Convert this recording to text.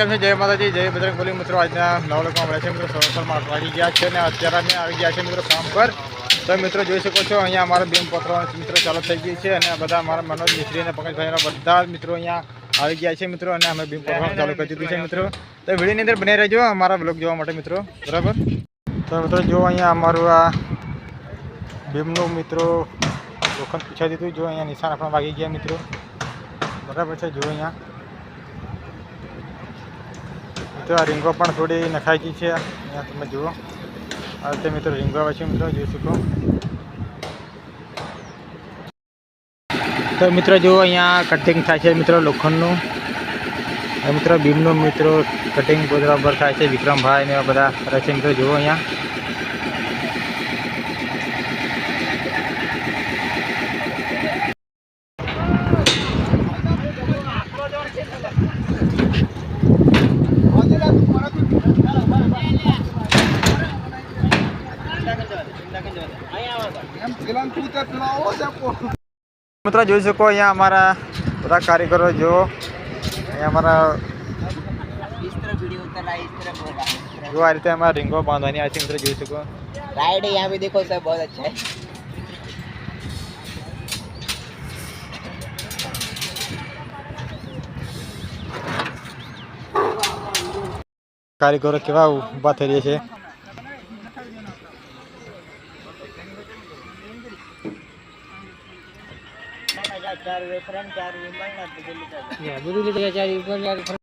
કેમ છે? જય માતાજી, જય બજરંગ બોલી. મિત્રો, આજના નવા મળે છે મિત્રો. સવારમાં વાગી ગયા છે અને અત્યારે અમે આવી ગયા છે મિત્રો કામ પર. તો મિત્રો, જોઈ શકો છો, અહીંયા અમારા બેન પત્રો મિત્રો ચાલુ થઈ ગઈ છે અને બધા અમારા મનોજ મિસ્ત્રી અને પંકજભાઈના બધા મિત્રો અહીંયા આવી ગયા છે મિત્રો અને અમે બીમ પત્રો ચાલુ કરી દીધું છે મિત્રો. તો વિડીયોની અંદર બની રહેજો, અમારા બ્લોગ જોવા માટે મિત્રો. બરાબર? તો મિત્રો, જો અહીંયા અમારું આ ભીમનું મિત્રો લોખંડ પૂછાઈ દીધું, જો અહીંયા નિશાન આપણા વાગી ગયા મિત્રો. બરાબર છે, જો અહીંયા. મિત્રો, આ રીંગો પણ થોડી નખાઈ ગઈ છે. અહીંયા તમે જુઓ. આ રીતે મિત્રો રીંગો આવે છે, મિત્રો, જોઈ શકો. તો મિત્રો, જુઓ, અહીંયા કટિંગ થાય છે મિત્રો લોખંડનું. મિત્રો, ભીમનું મિત્રો કટિંગ બરાબર થાય છે વિક્રમભાઈ ને બધા રહે છે. મિત્રો, જુઓ અહીંયા. મિત્રો જોઈ શકો અહીંયા અમારા બધા કારીગરો જો અહીંયા અમારા इस तरह वीडियो उतर रहा है इस तरह बोल रहा है इस तरह। જો આ રીતે અમારા રીંગો બાંધવાની આવે છે મિત્રો જોઈ શકો राइड है यहाँ पे देखो सर बहुत अच्छा है કારીગરો કેવા ઊભા થઈ રહ્યા છે ચાર વેસરણ ચાર વિમલ ના બદલી ચાર વિમલ